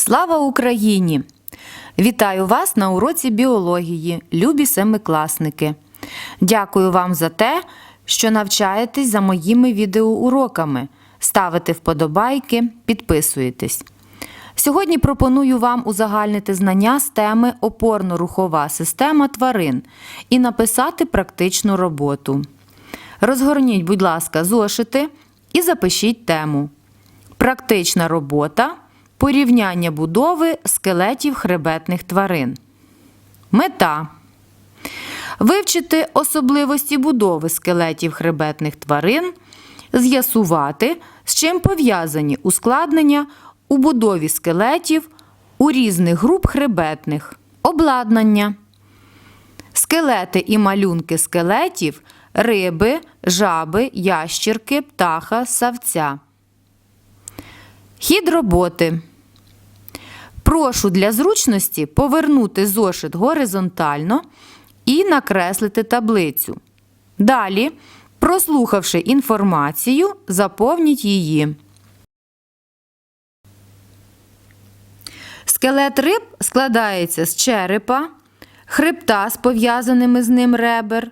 Слава Україні! Вітаю вас на уроці біології, любі семикласники. Дякую вам за те, що навчаєтесь за моїми відеоуроками, ставите вподобайки, підписуєтесь. Сьогодні пропоную вам узагальнити знання з теми опорно-рухова система тварин і написати практичну роботу. Розгорніть, будь ласка, зошити і запишіть тему. Практична робота порівняння будови скелетів хребетних тварин. Мета вивчити особливості будови скелетів хребетних тварин, з'ясувати, з чим пов'язані ускладнення у будові скелетів у різних груп хребетних, обладнання. Скелети і малюнки скелетів риби, жаби, ящірки, птаха, савця. Хід роботи. Прошу для зручності повернути зошит горизонтально і накреслити таблицю. Далі, прослухавши інформацію, заповніть її. Скелет риб складається з черепа, хребта з пов'язаними з ним ребер,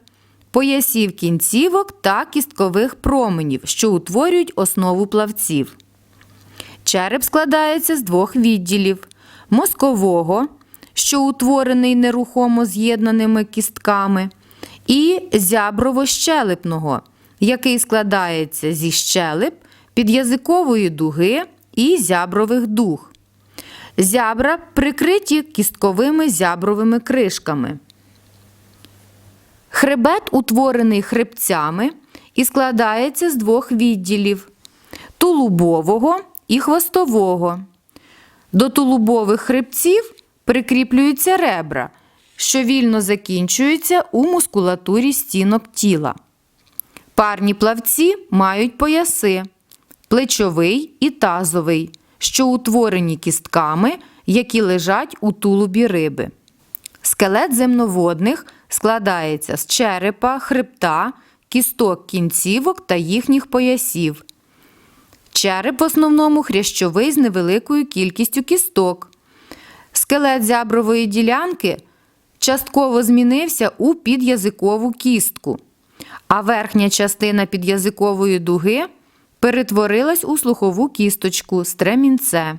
поясів кінцівок та кісткових променів, що утворюють основу плавців. Череп складається з двох відділів: мозкового, що утворений нерухомо з'єднаними кістками, і зяброво-щелепного, який складається зі щелеп, підязикової дуги і зябрових дуг. Зябра прикриті кістковими зябровими кришками. Хребет утворений хребцями і складається з двох відділів тулубового і хвостового. До тулубових хребців прикріплюються ребра, що вільно закінчуються у мускулатурі стінок тіла. Парні плавці мають пояси плечовий і тазовий, що утворені кістками, які лежать у тулубі риби. Скелет земноводних складається з черепа, хребта, кісток кінцівок та їхніх поясів. Череп в основному хрящовий з невеликою кількістю кісток. Скелет зябрової ділянки частково змінився у підязикову кістку, а верхня частина підязикової дуги перетворилась у слухову кісточку стремінце.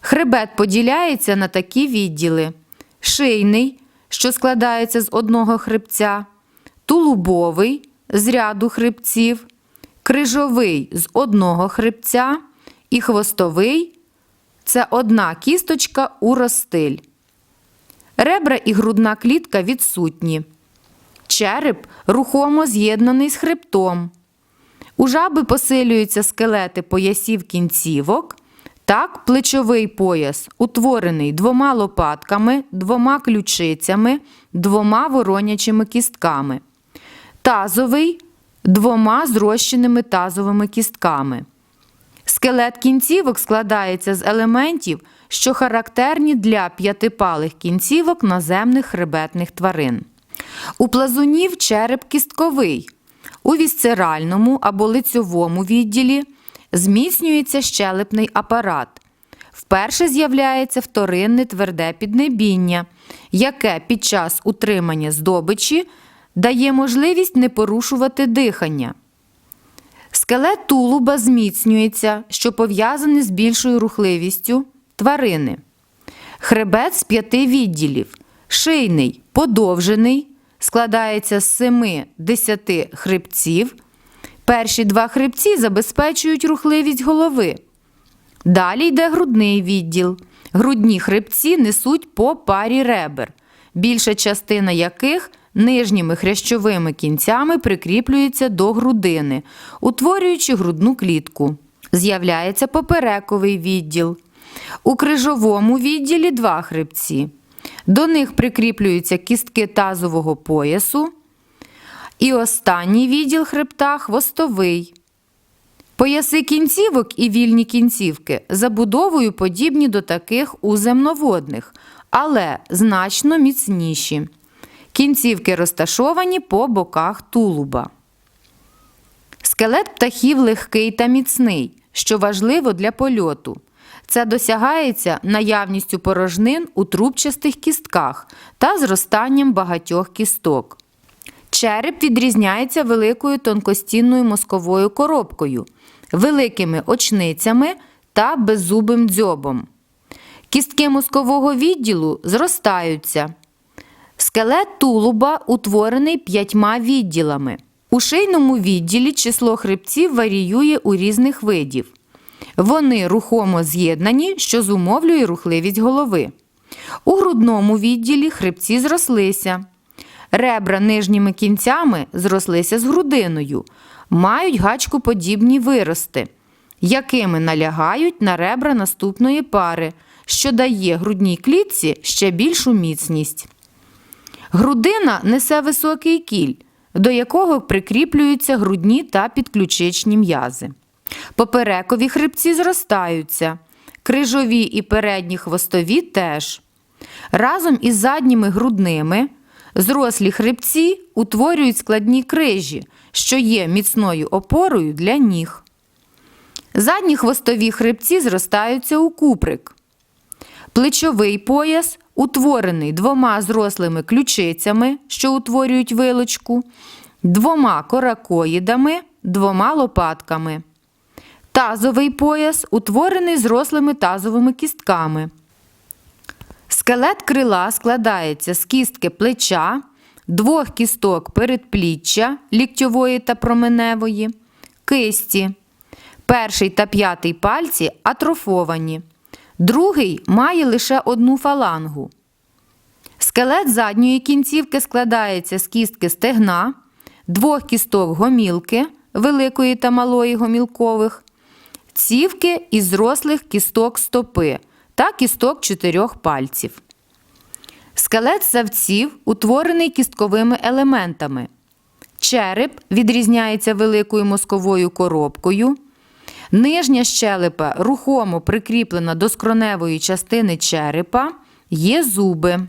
Хребет поділяється на такі відділи: шийний, що складається з одного хребця, тулубовий з ряду хребців, крижовий з одного хребця і хвостовий це одна кісточка у розстиль. Ребра і грудна клітка відсутні. Череп рухомо з'єднаний з хребтом. У жаби посилюються скелети поясів кінцівок. Так, плечовий пояс утворений двома лопатками, двома ключицями, двома воронячими кістками. Тазовий двома зрощеними тазовими кістками. Скелет кінцівок складається з елементів, що характерні для п'ятипалих кінцівок наземних хребетних тварин. У плазунів череп кістковий. У вісцеральному або лицьовому відділі зміцнюється щелепний апарат. Вперше з'являється вторинне тверде піднебіння, яке під час утримання здобичі дає можливість не порушувати дихання. Скелет тулуба зміцнюється, що пов'язаний з більшою рухливістю тварини. Хребет з п'яти відділів. Шийний подовжений, складається з 7-10 хребців. Перші два хребці забезпечують рухливість голови. Далі йде грудний відділ. Грудні хребці несуть по парі ребер, більша частина яких нижніми хрящовими кінцями прикріплюється до грудини, утворюючи грудну клітку. З'являється поперековий відділ. У крижовому відділі два хребці. До них прикріплюються кістки тазового поясу. І останній відділ хребта хвостовий. Пояси кінцівок і вільні кінцівки забудовою подібні до таких у земноводних, але значно міцніші. Кінцівки розташовані по боках тулуба. Скелет птахів легкий та міцний, що важливо для польоту. Це досягається наявністю порожнин у трубчастих кістках та зростанням багатьох кісток. Череп відрізняється великою тонкостінною мозковою коробкою, великими очницями та беззубим дзьобом. Кістки мозкового відділу зростаються. Скелет тулуба утворений п'ятьма відділами. У шийному відділі число хребців варіює у різних видів. Вони рухомо з'єднані, що зумовлює рухливість голови. У грудному відділі хребці зрослися. Ребра нижніми кінцями зрослися з грудиною, мають гачкоподібні вирости, якими налягають на ребра наступної пари, що дає грудній клітці ще більшу міцність. Грудина несе високий кіль, до якого прикріплюються грудні та підключичні м'язи. Поперекові хребці зростаються, крижові і передні хвостові теж. Разом із задніми грудними зрослі хребці утворюють складні крижі, що є міцною опорою для ніг. Задні хвостові хребці зростаються у куприк. Плечовий пояс утворений двома зрослими ключицями, що утворюють вилочку, двома коракоїдами, двома лопатками. Тазовий пояс утворений зрослими тазовими кістками. Скелет крила складається з кістки плеча, двох кісток передпліччя ліктьової та променевої, кисті. Перший та п'ятий пальці атрофовані. Другий має лише одну фалангу. Скелет задньої кінцівки складається з кістки стегна, двох кісток гомілки великої та малої гомілкових, цівки із зрослих кісток стопи та кісток чотирьох пальців. Скелет савців утворений кістковими елементами. Череп відрізняється великою мозковою коробкою. Нижня щелепа рухомо прикріплена до скроневої частини черепа, є зуби.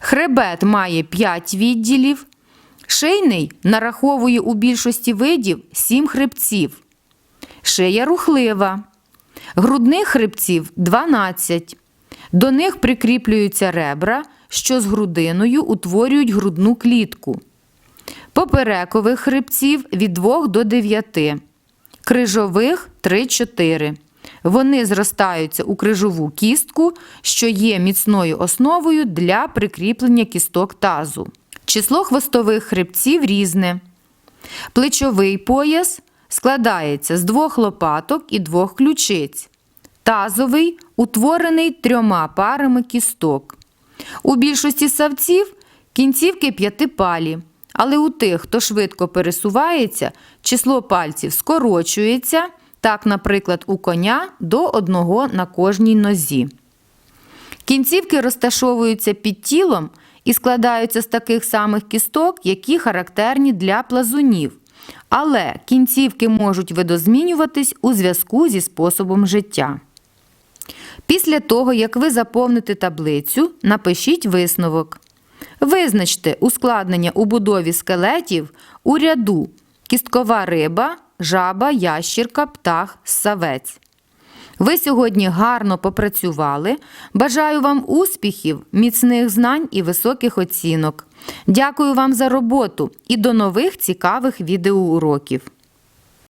Хребет має 5 відділів. Шийний нараховує у більшості видів 7 хребців. Шия рухлива. Грудних хребців 12. До них прикріплюються ребра, що з грудиною утворюють грудну клітку. Поперекових хребців від 2 до 9. Крижових 3-4. Вони зростаються у крижову кістку, що є міцною основою для прикріплення кісток тазу. Число хвостових хребців різне. Плечовий пояс складається з двох лопаток і двох ключиць. Тазовий утворений трьома парами кісток. У більшості савців кінцівки п'ятипалі, але у тих, хто швидко пересувається, число пальців скорочується, так, наприклад, у коня до одного на кожній нозі. Кінцівки розташовуються під тілом і складаються з таких самих кісток, які характерні для плазунів. Але кінцівки можуть видозмінюватись у зв'язку зі способом життя. Після того, як ви заповните таблицю, напишіть висновок. Визначте ускладнення у будові скелетів у ряду кісткова риба, жаба, ящірка, птах, савець. Ви сьогодні гарно попрацювали. Бажаю вам успіхів, міцних знань і високих оцінок. Дякую вам за роботу і до нових цікавих відеоуроків.